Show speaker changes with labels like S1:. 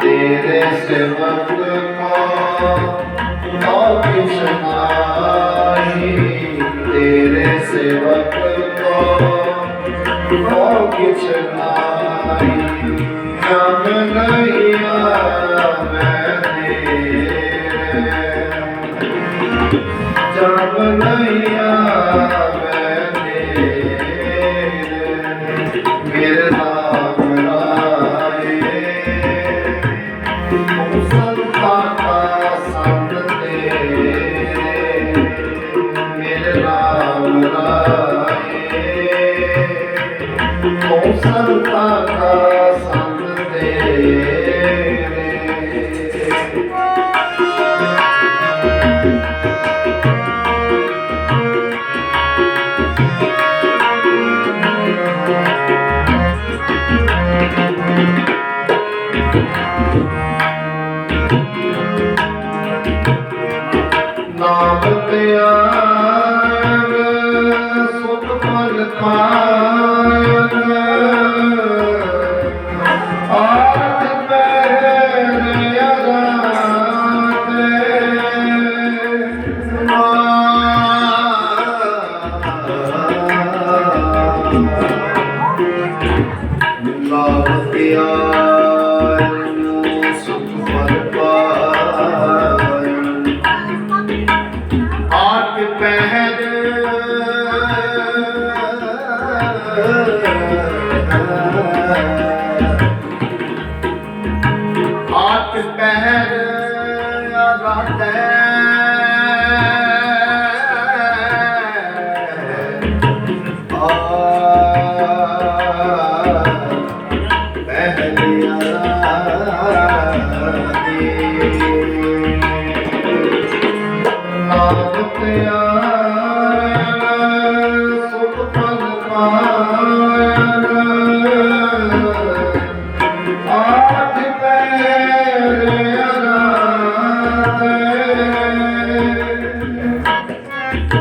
S1: ਤੇਰੇ ਸੇਵਕ ਕੋ ਤੇਰੇ ਸੇਵਕ ਕੋ ਕਿਛ ਨਾਹੀ ਜਬ ਨਹੀਂ ਆਵੇ ਮੇਰੇ ਨਾਮ ਰਾਏ। ਤੂੰ ਸੰਤਾਂ ਦਾ ਸੰਤ ਤੇਰੇ ਮੇਰੇ ਨਾਮ ਰਾਏ। ਤੂੰ ਸੰਤਾਂ ਦਾ ਨਾਮ ਧਿਆਨ। ਸੁਖ ਫਲ ਪਾਇਨ ਆਠ ਪਹਿਰੇ ਅਗਾਤੇ ਨਾਮ ਧਿਆਨ ਆਠ ਪਹਿਰ ਰਾਤੈ ਆ Thank you.